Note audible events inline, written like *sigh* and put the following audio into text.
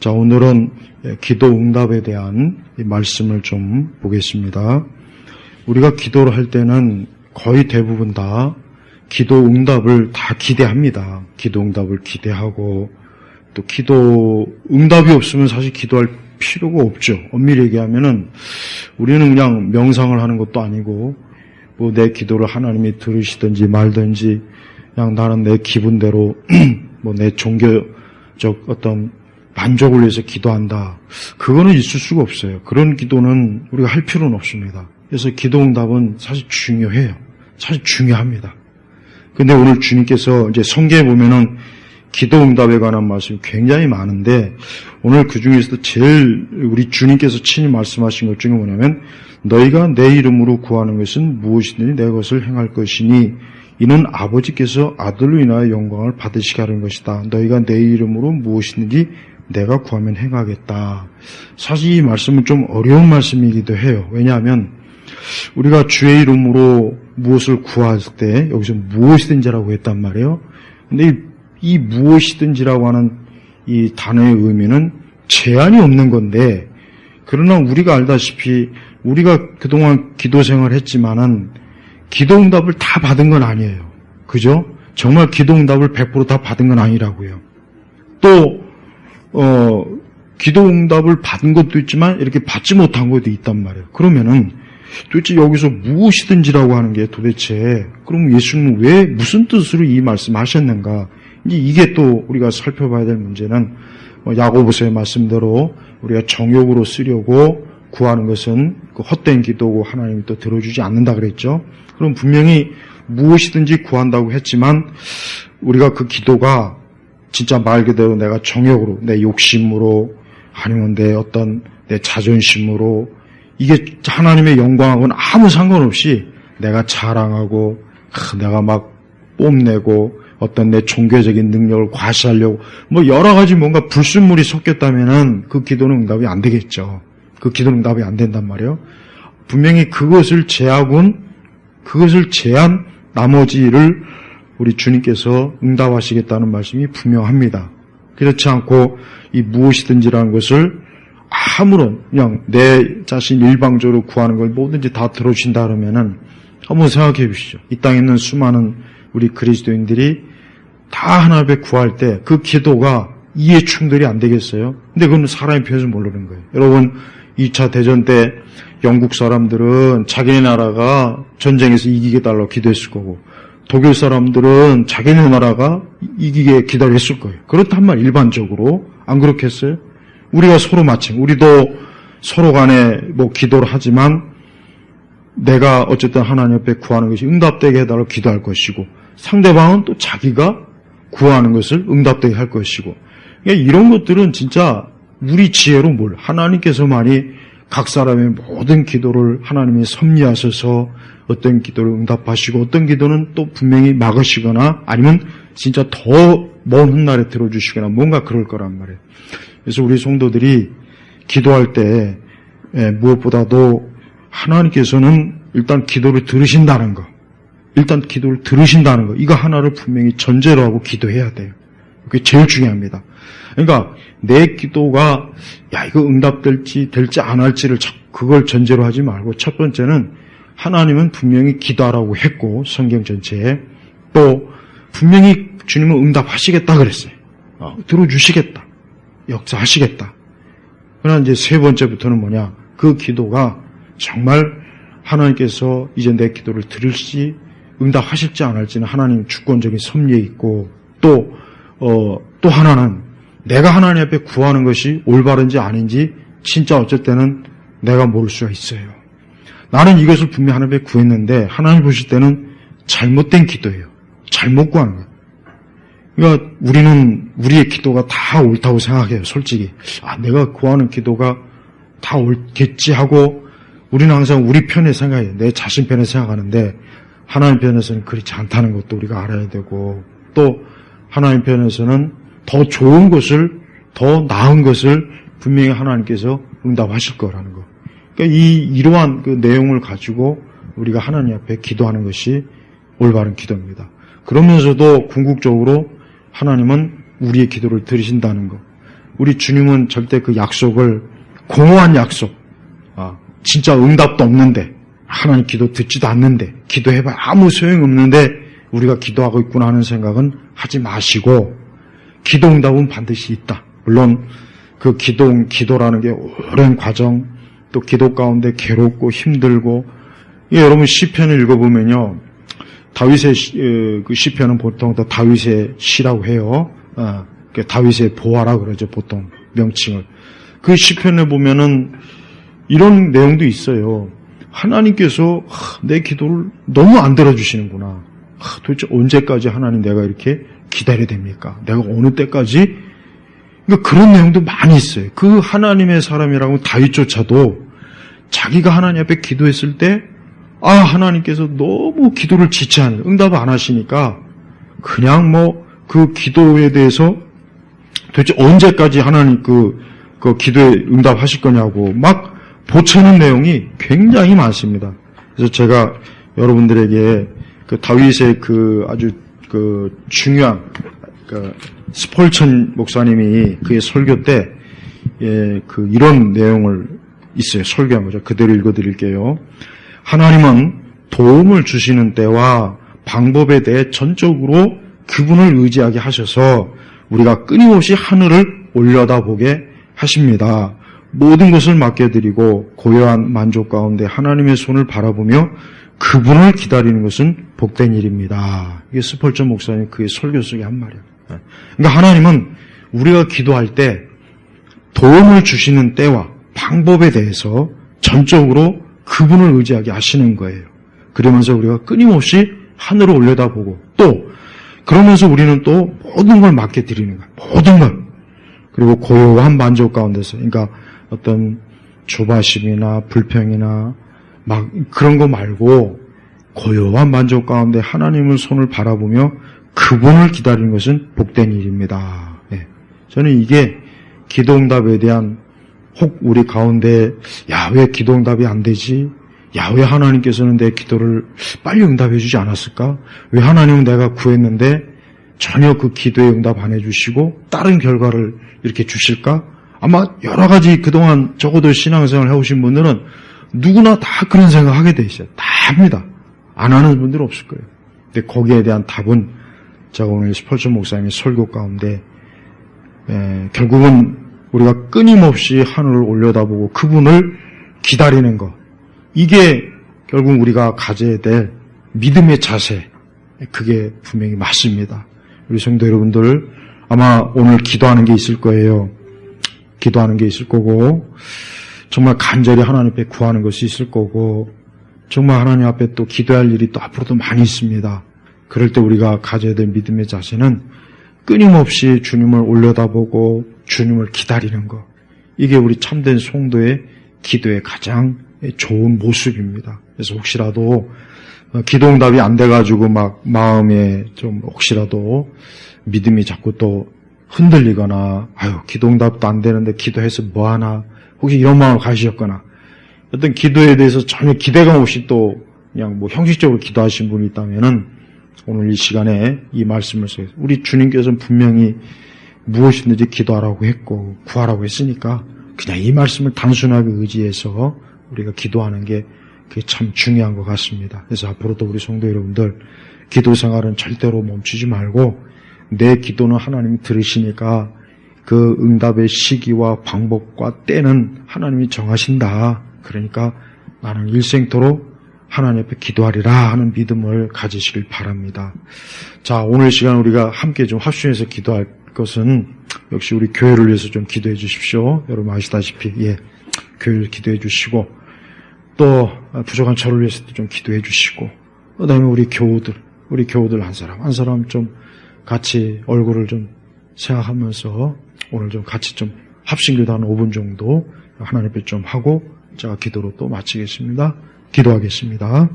자, 오늘은 기도 응답에 대한 이 말씀을 좀 보겠습니다. 우리가 기도를 할 때는 거의 대부분 다 기도 응답을 다 기대합니다. 기도 응답을 기대하고 또 기도 응답이 없으면 사실 기도할 필요가 없죠. 엄밀히 얘기하면은 우리는 그냥 명상을 하는 것도 아니고 뭐 내 기도를 하나님이 들으시든지 말든지 그냥 나는 내 기분대로 *clears throat* 뭐 내 종교적 어떤 만족을 위해서 기도한다. 그거는 있을 수가 없어요. 그런 기도는 우리가 할 필요는 없습니다. 그래서 기도 응답은 사실 중요해요. 사실 중요합니다. 근데 오늘 주님께서 이제 성경에 보면은 기도 응답에 관한 말씀이 굉장히 많은데 오늘 그 중에서도 제일 우리 주님께서 친히 말씀하신 것 중에 뭐냐면 너희가 내 이름으로 구하는 것은 무엇이든지 내 것을 행할 것이니 이는 아버지께서 아들로 인하여 영광을 받으시게 하는 것이다. 너희가 내 이름으로 무엇이든지 내가 구하면 행하겠다. 사실 이 말씀은 좀 어려운 말씀이기도 해요. 왜냐하면 우리가 주의 이름으로 무엇을 구할 때 여기서 무엇이든지라고 했단 말이에요. 근데 이, 이 무엇이든지라고 하는 이 단어의 의미는 제한이 없는 건데 그러나 우리가 알다시피 우리가 그동안 기도 생활을 했지만은 기도 응답을 다 받은 건 아니에요. 그죠? 정말 기도 응답을 100%다 받은 건 아니라고요. 또 어, 기도 응답을 받은 것도 있지만 이렇게 받지 못한 것도 있단 말이에요. 그러면은 도대체 여기서 무엇이든지라고 하는 게 도대체 그럼 예수님은 왜 무슨 뜻으로 이 말씀하셨는가? 이제 이게 또 우리가 살펴봐야 될 문제는 뭐 야고보서의 말씀대로 우리가 정욕으로 쓰려고 구하는 것은 그 헛된 기도고 하나님이 또 들어주지 않는다 그랬죠. 그럼 분명히 무엇이든지 구한다고 했지만 우리가 그 기도가 진짜 말 그대로 내가 정욕으로 내 욕심으로 아니면 내 어떤 내 자존심으로 이게 하나님의 영광하고는 아무 상관없이 내가 자랑하고 내가 막 뽐내고 어떤 내 종교적인 능력을 과시하려고 뭐 여러 가지 뭔가 불순물이 섞였다면은 그 기도는 응답이 안 되겠죠. 그 기도는 응답이 안 된단 말이에요. 분명히 그것을 제하고는 그것을 제한 나머지를 우리 주님께서 응답하시겠다는 말씀이 분명합니다. 그렇지 않고 이 무엇이든지라는 것을 아무런 그냥 내 자신 일방적으로 구하는 걸 뭐든지 다 들어주신다 그러면은 한번 생각해 보시죠. 이 땅에 있는 수많은 우리 그리스도인들이 다 하나 앞에 구할 때 그 기도가 이해 충돌이 안 되겠어요? 근데 그건 사람의 편에서 모르는 거예요. 여러분 2차 대전 때 영국 사람들은 자기네 나라가 전쟁에서 이기게 달라고 기도했을 거고 독일 사람들은 자기네 나라가 이기게 기다렸을 거예요. 그렇단 말 일반적으로 안 그렇겠어요? 우리가 서로 마침 우리도 서로 간에 뭐 기도를 하지만 내가 어쨌든 하나님 옆에 구하는 것이 응답되게 해달라고 기도할 것이고 상대방은 또 자기가 구하는 것을 응답되게 할 것이고 그러니까 이런 것들은 진짜 우리 지혜로 뭘 하나님께서만이 각 사람의 모든 기도를 하나님이 섭리하셔서 어떤 기도를 응답하시고 어떤 기도는 또 분명히 막으시거나 아니면 진짜 더 먼 훗날에 들어주시거나 뭔가 그럴 거란 말이에요. 그래서 우리 성도들이 기도할 때 예, 무엇보다도 하나님께서는 일단 기도를 들으신다는 거, 일단 기도를 들으신다는 거, 이거 하나를 분명히 전제로 하고 기도해야 돼요. 그게 제일 중요합니다. 그러니까 내 기도가 야 이거 응답될지 될지 안 할지를 그걸 전제로 하지 말고 첫 번째는 하나님은 분명히 기도하라고 했고 성경 전체에 또 분명히 주님은 응답하시겠다 그랬어요. 어, 들어주시겠다. 역사하시겠다. 그러나 이제 세 번째부터는 뭐냐? 그 기도가 정말 하나님께서 이제 내 기도를 들을지 응답하실지 안 할지는 하나님 주권적인 섭리에 있고 또, 어, 또 하나는 내가 하나님 앞에 구하는 것이 올바른지 아닌지 진짜 어쩔 때는 내가 모를 수가 있어요. 나는 이것을 분명 하나님 앞에 구했는데 하나님 보실 때는 잘못된 기도예요. 잘못 구하는 거예요. 그러니까 우리는 우리의 기도가 다 옳다고 생각해요. 솔직히 아 내가 구하는 기도가 다 옳겠지 하고 우리는 항상 우리 편에 생각해요. 내 자신 편에 생각하는데 하나님 편에서는 그렇지 않다는 것도 우리가 알아야 되고 또 하나님 편에서는 더 좋은 것을 더 나은 것을 분명히 하나님께서 응답하실 거라는 거. 그러니까 이 이러한 그 내용을 가지고 우리가 하나님 앞에 기도하는 것이 올바른 기도입니다. 그러면서도 궁극적으로 하나님은 우리의 기도를 들으신다는 것. 우리 주님은 절대 그 약속을 공허한 약속, 아, 진짜 응답도 없는데 하나님 기도 듣지도 않는데 기도해봐 아무 소용 없는데 우리가 기도하고 있구나 하는 생각은 하지 마시고 기도 응답은 반드시 있다. 물론 그 기도 기도라는 게 오랜 과정 또 기도 가운데 괴롭고 힘들고 예, 여러분 시편을 읽어보면요 다윗의 시, 어, 그 시편은 보통 다 다윗의 시라고 해요. 아, 그 다윗의 보화라 그러죠 보통 명칭을. 그 시편에 보면은 이런 내용도 있어요. 하나님께서 하, 내 기도를 너무 안 들어주시는구나. 하, 도대체 언제까지 하나님 내가 이렇게 기다려야 됩니까? 내가 어느 때까지? 그러니까 그런 내용도 많이 있어요. 그 하나님의 사람이라고 다윗조차도 자기가 하나님 앞에 기도했을 때, 아, 하나님께서 너무 기도를 지체하는, 응답을 안 하시니까, 그냥 뭐, 그 기도에 대해서 도대체 언제까지 하나님 그, 그 기도에 응답하실 거냐고 막 보채는 내용이 굉장히 많습니다. 그래서 제가 여러분들에게 그 다윗의 그 아주 그 중요한 그 스폴천 목사님이 그의 설교 때 예, 그 이런 내용을 있어요. 설교한 거죠. 그대로 읽어드릴게요. 하나님은 도움을 주시는 때와 방법에 대해 전적으로 그분을 의지하게 하셔서 우리가 끊임없이 하늘을 올려다보게 하십니다. 모든 것을 맡겨드리고 고요한 만족 가운데 하나님의 손을 바라보며 그분을 기다리는 것은 복된 일입니다. 이게 스펄전 목사님 그의 설교 속에 한 말이에요. 그러니까 하나님은 우리가 기도할 때 도움을 주시는 때와 방법에 대해서 전적으로 그분을 의지하게 하시는 거예요. 그러면서 우리가 끊임없이 하늘을 올려다보고 또 그러면서 우리는 또 모든 걸 맡겨드리는 거예요. 모든 걸. 그리고 고요한 만족 가운데서 그러니까 어떤 조바심이나 불평이나 막 그런 거 말고 고요한 만족 가운데 하나님을 손을 바라보며 그분을 기다리는 것은 복된 일입니다. 네. 저는 이게 기도응답에 대한 혹 우리 가운데 야 왜 기도응답이 안 되지? 야 왜 하나님께서는 내 기도를 빨리 응답해 주지 않았을까? 왜 하나님은 내가 구했는데 전혀 그 기도에 응답 안 해주시고 다른 결과를 이렇게 주실까? 아마 여러 가지 그동안 적어도 신앙생활 해오신 분들은 누구나 다 그런 생각하게 돼 있어요. 다 합니다. 안 하는 분들 없을 거예요. 근데 거기에 대한 답은 제가 오늘 스펄전 목사님의 설교 가운데 에, 결국은 우리가 끊임없이 하늘을 올려다보고 그분을 기다리는 것 이게 결국 우리가 가져야 될 믿음의 자세 그게 분명히 맞습니다. 우리 성도 여러분들 아마 오늘 기도하는 게 있을 거예요. 기도하는 게 있을 거고 정말 간절히 하나님 앞에 구하는 것이 있을 거고 정말 하나님 앞에 또 기도할 일이 또 앞으로도 많이 있습니다. 그럴 때 우리가 가져야 될 믿음의 자세는 끊임없이 주님을 올려다보고 주님을 기다리는 것. 이게 우리 참된 성도의 기도의 가장 좋은 모습입니다. 그래서 혹시라도 기도응답이 안 돼가지고 막 마음에 좀 혹시라도 믿음이 자꾸 또 흔들리거나 아유 기도응답도 안 되는데 기도해서 뭐하나 혹시 이런 마음을 가지셨거나 어떤 기도에 대해서 전혀 기대감 없이 또 그냥 뭐 형식적으로 기도하신 분이 있다면은 오늘 이 시간에 이 말씀을 써서 우리 주님께서는 분명히 무엇이든지 기도하라고 했고 구하라고 했으니까 그냥 이 말씀을 단순하게 의지해서 우리가 기도하는 게 그게 참 중요한 것 같습니다. 그래서 앞으로도 우리 성도 여러분들 기도 생활은 절대로 멈추지 말고 내 기도는 하나님이 들으시니까 그 응답의 시기와 방법과 때는 하나님이 정하신다. 그러니까 나는 일생토록 하나님 앞에 기도하리라 하는 믿음을 가지시길 바랍니다. 자, 오늘 시간 우리가 함께 좀 합심해서 기도할 것은 역시 우리 교회를 위해서 좀 기도해 주십시오. 여러분 아시다시피, 예, 교회를 기도해 주시고, 또 부족한 저를 위해서도 좀 기도해 주시고, 그 다음에 우리 교우들, 우리 교우들 한 사람, 한 사람 좀 같이 얼굴을 좀 생각하면서 오늘 좀 같이 좀 합심기도 한 5분 정도 하나님 앞에 좀 하고 제가 기도로 또 마치겠습니다. 기도하겠습니다.